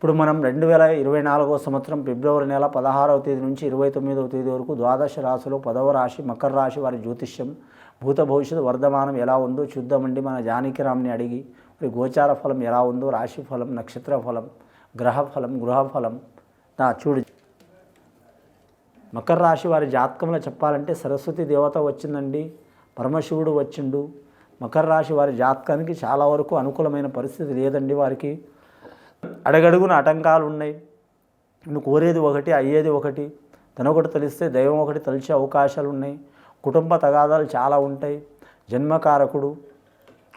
ఇప్పుడు మనం రెండు వేల ఇరవై నాలుగో సంవత్సరం ఫిబ్రవరి నెల పదహారవ తేదీ నుంచి ఇరవై తొమ్మిదవ తేదీ వరకు ద్వాదశ రాశిలో పదవ రాశి మకర రాశి వారి జ్యోతిష్యం భూత భవిష్యత్తు వర్ధమానం ఎలా ఉందో చూద్దామండి మన జానకిరామ్ని అడిగి మరి గోచార ఫలం ఎలా ఉందో రాశి ఫలం నక్షత్ర ఫలం గ్రహ ఫలం గృహ ఫలం నా చూడు. మకర రాశి వారి జాతకంలో చెప్పాలంటే సరస్వతి దేవత వచ్చిందండి పరమశివుడు వచ్చిండు. మకర రాశి వారి జాతకానికి చాలా వరకు అనుకూలమైన పరిస్థితి లేదండి వారికి. అడగడుగున ఆటంకాలు ఉన్నాయి. నువ్వు కోరేది ఒకటి అయ్యేది ఒకటి తనొకటి తలిస్తే దైవం ఒకటి తలిచే అవకాశాలు ఉన్నాయి. కుటుంబ తగాదాలు చాలా ఉంటాయి. జన్మకారకుడు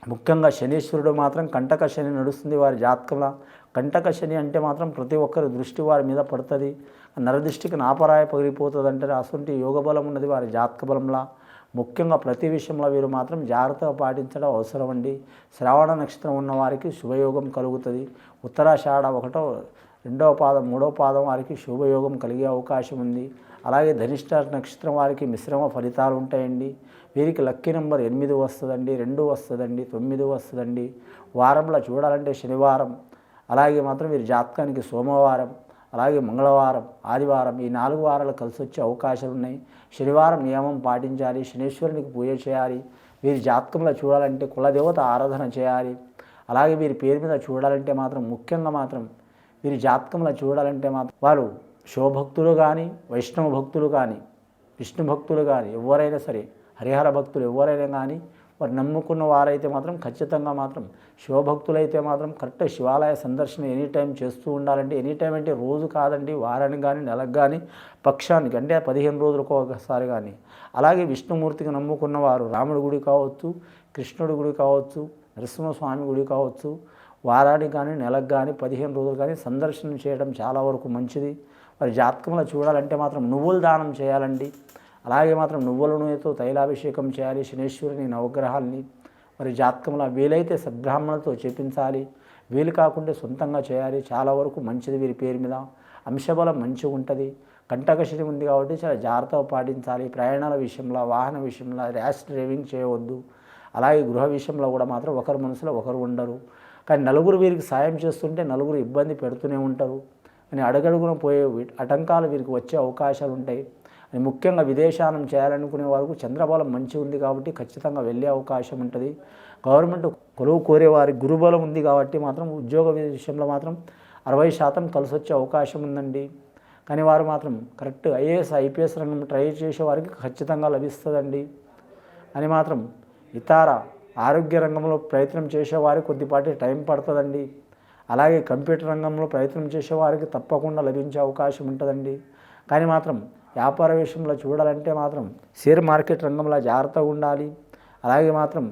ముఖ్యంగా శనీశ్వరుడు మాత్రం కంటక శని నడుస్తుంది వారి జాతకంలో. కంటక శని అంటే మాత్రం ప్రతి ఒక్కరి దృష్టి వారి మీద పడుతుంది. నరదృష్టికి నాపరాయ పగిలిపోతుంది అంటే అసంటి యోగ బలం ఉన్నది వారి జాతక బలంలా. ముఖ్యంగా ప్రతి విషయంలో వీరు మాత్రం జాగ్రత్తగా పాటించడం అవసరం అండి. శ్రావణ నక్షత్రం ఉన్న వారికి శుభయోగం కలుగుతుంది. ఉత్తరాషాఢ ఒకటో రెండవ పాదం మూడవ పాదం వారికి శుభయోగం కలిగే అవకాశం ఉంది. అలాగే ధనిష్ట నక్షత్రం వారికి మిశ్రమ ఫలితాలు ఉంటాయండి. వీరికి లక్కీ నెంబర్ ఎనిమిది వస్తుందండి రెండు వస్తుందండి తొమ్మిది వస్తుందండి. వారంలో చూడాలంటే శనివారం. అలాగే మాత్రం వీరి జాతకానికి సోమవారం. అలాగే మంగళవారం ఆదివారం ఈ నాలుగు వారాలు కలిసి వచ్చే అవకాశాలు ఉన్నాయి. శనివారం నియమం పాటించాలి శనీశ్వరునికి పూజ చేయాలి వీరి జాతకంలో చూడాలంటే కులదేవత ఆరాధన చేయాలి. అలాగే వీరి పేరు మీద చూడాలంటే మాత్రం ముఖ్యంగా మాత్రం వీరి జాతకంలో చూడాలంటే మాత్రం వారు శివభక్తులు కానీ వైష్ణవ భక్తులు కానీ విష్ణు భక్తులు కానీ ఎవరైనా సరే హరిహర భక్తులు ఎవరైనా కానీ వారు నమ్ముకున్న వారైతే మాత్రం ఖచ్చితంగా మాత్రం శివభక్తులైతే మాత్రం కరెక్ట్ శివాలయ సందర్శన ఎనీ టైం చేస్తూ ఉండాలంటే ఎనీ టైం అంటే రోజు కాదండి వారానికి కానీ నెలకు కానీ పక్షానికి అంటే పదిహేను రోజులకు ఒకసారి కానీ. అలాగే విష్ణుమూర్తికి నమ్ముకున్న వారు రాముడి గుడి కావచ్చు కృష్ణుడి గుడి కావచ్చు నరసింహస్వామి గుడి కావచ్చు వారానికి కానీ నెలకు కానీ పదిహేను రోజులు కానీ సందర్శనం చేయడం చాలా వరకు మంచిది. మరి జాతకంలో చూడాలంటే మాత్రం నువ్వులు దానం చేయాలండి. అలాగే మాత్రం నువ్వుల నూనెతో తైలాభిషేకం చేయాలి. శనేశ్వరుని నవగ్రహాల్ని మరి జాతకంలో వీలైతే సద్బ్రాహ్మణులతో చేపించాలి. వీలు కాకుంటే సొంతంగా చేయాలి. చాలా వరకు మంచిది వీరి పేరు మీద. అంశబలం మంచిగా ఉంటుంది. కంటకశని ఉంది కాబట్టి చాలా జాగ్రత్తగా పాటించాలి. ప్రయాణాల విషయంలో వాహన విషయంలో ర్యాష్ డ్రైవింగ్ చేయవద్దు. అలాగే గృహ విషయంలో కూడా మాత్రం ఒకరి మనసులో ఒకరు ఉండరు. కానీ నలుగురు వీరికి సాయం చేస్తుంటే నలుగురు ఇబ్బంది పెడుతూనే ఉంటారు. కానీ అడగడుగున పోయే వి- ఆటంకాలు వీరికి వచ్చే అవకాశాలు ఉంటాయి ముఖ్యంగా విదేశానం చేయాలనుకునే వారికి చంద్రబలం మంచి ఉంది కాబట్టి ఖచ్చితంగా వెళ్ళే అవకాశం ఉంటుంది. గవర్నమెంట్ కొలువు కోరేవారి గురుబలం ఉంది కాబట్టి మాత్రం ఉద్యోగ విషయంలో మాత్రం అరవై శాతం కలిసి వచ్చే అవకాశం ఉందండి. కానీ వారు మాత్రం కరెక్ట్ ఐఏఎస్ ఐపీఎస్ రంగం ట్రై చేసే వారికి ఖచ్చితంగా లభిస్తుందండి. అని మాత్రం ఇతర ఆరోగ్య రంగంలో ప్రయత్నం చేసేవారు కొద్దిపాటి టైం పడుతుందండి. అలాగే కంప్యూటర్ రంగంలో ప్రయత్నం చేసేవారికి తప్పకుండా లభించే అవకాశం ఉంటుందండి. కానీ మాత్రం వ్యాపార విషయంలో చూడాలంటే మాత్రం షేర్ మార్కెట్ రంగంలో జాగ్రత్తగా ఉండాలి. అలాగే మాత్రం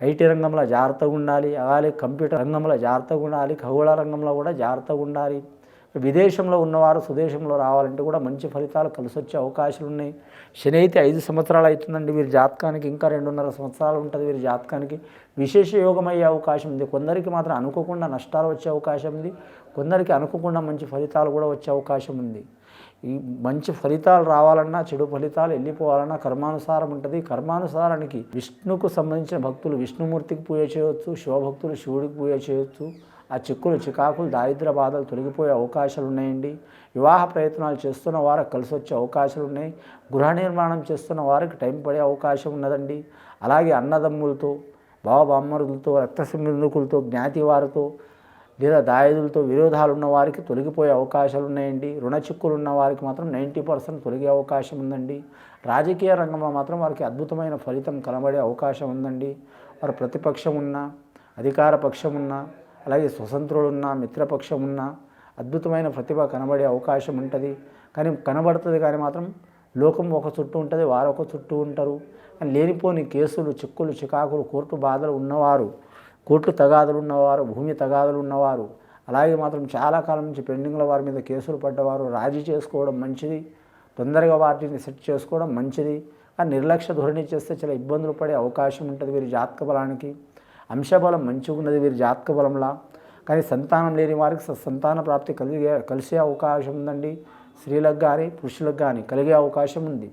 ఐటీ రంగంలో జాగ్రత్తగా ఉండాలి. అలాగే కంప్యూటర్ రంగంలో జాగ్రత్తగా ఉండాలి. ఖగోళ రంగంలో కూడా జాగ్రత్తగా ఉండాలి. విదేశంలో ఉన్నవారు స్వదేశంలో రావాలంటే కూడా మంచి ఫలితాలు కలిసి వచ్చే అవకాశాలు ఉన్నాయి. శని అయితే ఐదు సంవత్సరాలు అవుతుందండి. వీరి జాతకానికి ఇంకా రెండున్నర సంవత్సరాలు ఉంటుంది వీరి జాతకానికి. విశేష యోగం అయ్యే అవకాశం ఉంది. కొందరికి మాత్రం అనుకోకుండా నష్టాలు వచ్చే అవకాశం ఉంది. కొందరికి అనుకోకుండా మంచి ఫలితాలు కూడా వచ్చే అవకాశం ఉంది. ఈ మంచి ఫలితాలు రావాలన్నా చెడు ఫలితాలు వెళ్ళిపోవాలన్నా కర్మానుసారం ఉంటుంది. కర్మానుసారానికి విష్ణుకు సంబంధించిన భక్తులు విష్ణుమూర్తికి పూజ చేయవచ్చు శివభక్తులు శివుడికి పూజ చేయవచ్చు ఆ చిక్కులు చికాకులు దారిద్ర బాధలు తొలగిపోయే అవకాశాలు ఉన్నాయండి. వివాహ ప్రయత్నాలు చేస్తున్న వారికి కలిసి వచ్చే అవకాశాలు ఉన్నాయి. గృహ నిర్మాణం చేస్తున్న వారికి టైం పడే అవకాశం ఉన్నదండి. అలాగే అన్నదమ్ములతో బావబామ్మరులతో రక్త సంబంధికులతో జ్ఞాతి వారితో లేదా దాయుదులతో విరోధాలు ఉన్న వారికి తొలగిపోయే అవకాశాలు ఉన్నాయండి. రుణ చిక్కులు ఉన్న వారికి మాత్రం నైంటీ పర్సెంట్ తొలగే అవకాశం ఉందండి. రాజకీయ రంగంలో మాత్రం వారికి అద్భుతమైన ఫలితం కనబడే అవకాశం ఉందండి. వారు ప్రతిపక్షం ఉన్నా అధికార పక్షం ఉన్నా అలాగే స్వతంత్రులున్నా మిత్రపక్షం ఉన్నా అద్భుతమైన ప్రతిభ కనబడే అవకాశం ఉంటుంది. కానీ కనబడుతుంది కానీ మాత్రం లోకం ఒక చుట్టూ ఉంటుంది వారు ఒక చుట్టూ ఉంటారు. కానీ లేనిపోని కేసులు చిక్కులు చికాకులు కోర్టు బాధలు ఉన్నవారు కోర్టు తగాదులు ఉన్నవారు భూమి తగాదులు ఉన్నవారు అలాగే మాత్రం చాలా కాలం నుంచి పెండింగ్ల వారి మీద కేసులు పడ్డవారు. రాజీ చేసుకోవడం మంచిది. తొందరగా వాటిని సెట్ చేసుకోవడం మంచిది. కానీ నిర్లక్ష్య ధోరణి చేస్తే చాలా ఇబ్బందులు పడే అవకాశం ఉంటుంది వీరి జాతక బలానికి. అంశబలం మంచిగా ఉన్నది వీరి జాతక బలంలా. కానీ సంతానం లేని వారికి సంతాన ప్రాప్తి కలిగే కలిసే అవకాశం ఉందండి. స్త్రీలకు కానీ పురుషులకు కానీ కలిగే అవకాశం ఉంది.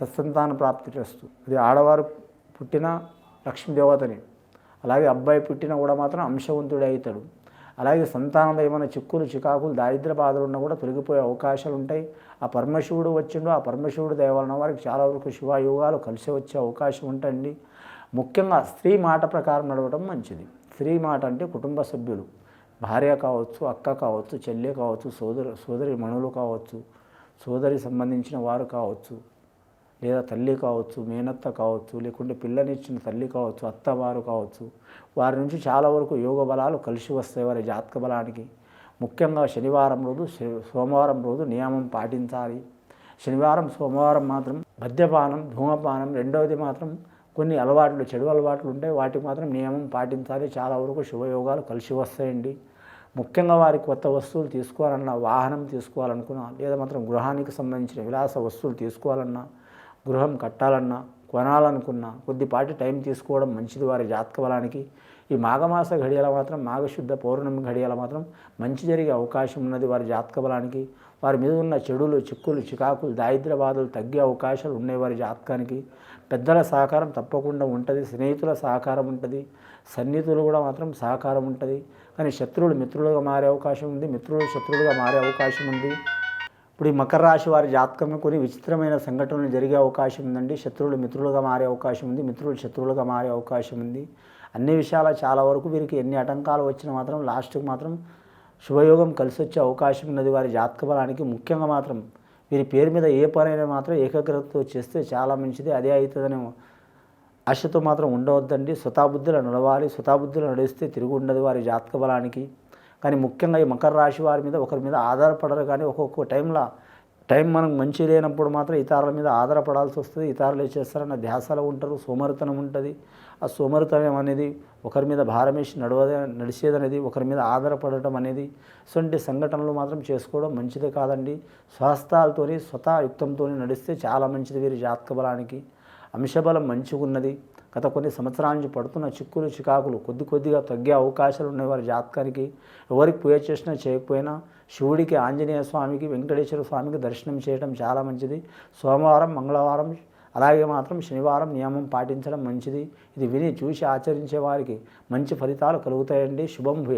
సత్సంతాన ప్రాప్తి చేస్తూ. అది ఆడవారు పుట్టిన లక్ష్మీదేవతని అలాగే అబ్బాయి పుట్టినా కూడా మాత్రం అంశవంతుడే అవుతాడు. అలాగే సంతానంలో ఏమైనా చిక్కులు చికాకులు దారిద్ర బాధలు ఉన్నా కూడా తొలగిపోయే అవకాశాలు ఉంటాయి. ఆ పరమశివుడు వచ్చిండు ఆ పరమశివుడు దయ వారికి చాలా వరకు శివాయోగాలు కలిసి వచ్చే అవకాశం ఉంటుంది ముఖ్యంగా స్త్రీ మాట ప్రకారం నడవడం మంచిది. స్త్రీ మాట అంటే కుటుంబ సభ్యులు. భార్య కావచ్చు అక్క కావచ్చు చెల్లె కావచ్చు సోదరు సోదరి మణులు కావచ్చు సోదరి సంబంధించిన వారు కావచ్చు. లేదా తల్లి కావచ్చు మేనత్త కావచ్చు లేకుంటే పిల్లనిచ్చిన తల్లి కావచ్చు అత్తవారు కావచ్చు వారి నుంచి చాలా వరకు యోగ బలాలు కలిసి వస్తాయి వారి జాతక బలానికి. ముఖ్యంగా శనివారం రోజు శ- సోమవారం రోజు నియమం పాటించాలి. శనివారం సోమవారం మాత్రం మద్యపానం ధూమపానం రెండవది మాత్రం కొన్ని అలవాట్లు చెడు అలవాట్లు ఉంటాయి వాటికి మాత్రం నియమం పాటించాలి. చాలా వరకు శుభయోగాలు కలిసి వస్తాయండి. ముఖ్యంగా వారి కొత్త వస్తువులు తీసుకోవాలన్నా వాహనం తీసుకోవాలనుకున్నా లేదా మాత్రం గృహానికి సంబంధించిన విలాస వస్తువులు తీసుకోవాలన్నా గృహం కట్టాలన్నా కొనాలనుకున్నా కొద్దిపాటి టైం తీసుకోవడం మంచిది వారి జాతక బలానికి. ఈ మాఘమాస ఘడియల మాత్రం మాఘశుద్ధ పౌర్ణమి ఘడియల మాత్రం మంచి జరిగే అవకాశం ఉన్నది వారి జాతక బలానికి. వారి మీద ఉన్న చెడులు చిక్కులు చికాకులు దారిద్రవాదులు బాధలు తగ్గే అవకాశాలు ఉన్నాయి వారి జాతకానికి. పెద్దల సహకారం తప్పకుండా ఉంటుంది స్నేహితుల సహకారం ఉంటుంది సన్నిహితులు కూడా మాత్రం సహకారం ఉంటుంది. కానీ శత్రువులు మిత్రులుగా మారే అవకాశం ఉంది మిత్రులు శత్రువులుగా మారే అవకాశం ఉంది. ఇప్పుడు ఈ మకర రాశి వారి జాతకంలో కొన్ని విచిత్రమైన సంఘటనలు జరిగే అవకాశం ఉందండి. శత్రువులు మిత్రులుగా మారే అవకాశం ఉంది. మిత్రులు శత్రువులుగా మారే అవకాశం ఉంది. అన్ని విషయాల చాలా వరకు వీరికి ఎన్ని ఆటంకాలు వచ్చినా మాత్రం లాస్ట్కి మాత్రం శుభయోగం కలిసి వచ్చే అవకాశం ఉన్నది. వారి జాతక బలానికి ముఖ్యంగా మాత్రం వీరి పేరు మీద ఏ పనైనా మాత్రం ఏకాగ్రతతో చేస్తే చాలా మంచిది. అదే అవుతుందని ఆశతో మాత్రం ఉండవద్దండి. స్వతాబుద్ధులు నడవాలి. స్వతాబుద్ధులు నడిస్తే తిరిగి ఉండదు వారి జాతక బలానికి. కానీ ముఖ్యంగా ఈ మకర రాశి వారి మీద ఒకరి మీద ఆధారపడరు కానీ ఒక్కొక్క టైంలో టైం మనకు మంచి లేనప్పుడు మాత్రం ఇతరుల మీద ఆధారపడాల్సి వస్తుంది. ఇతరులు ఏం చేస్తారన్న ధ్యాసలో ఉంటారు సోమరితనం ఉంటుంది. ఆ సోమరితనం అనేది ఒకరి మీద భారం వేసి నడవదే నడిచేదనేది ఒకరి మీద ఆధారపడటం అనేది ఇటువంటి సంఘటనలు మాత్రం చేసుకోవడం మంచిది కాదండి. స్వస్థాలతోని స్వతయుక్తంతో నడిస్తే చాలా మంచిది. వీరి జాతక బలానికి అంశబలం మంచిగా ఉన్నది గత కొన్ని సంవత్సరాల నుంచి పడుతున్న చిక్కులు చికాకులు కొద్ది కొద్దిగా తగ్గే అవకాశాలు ఉన్నాయి వారి జాతకానికి. ఎవరికి పూజ చేసినా చేయకపోయినా శివుడికి ఆంజనేయ స్వామికి వెంకటేశ్వర స్వామికి దర్శనం చేయడం చాలా మంచిది. సోమవారం మంగళవారం అలాగే మాత్రం శనివారం నియమం పాటించడం మంచిది. ఇది విని చూసి ఆచరించే వారికి మంచి ఫలితాలు కలుగుతాయండి. శుభం భూయ.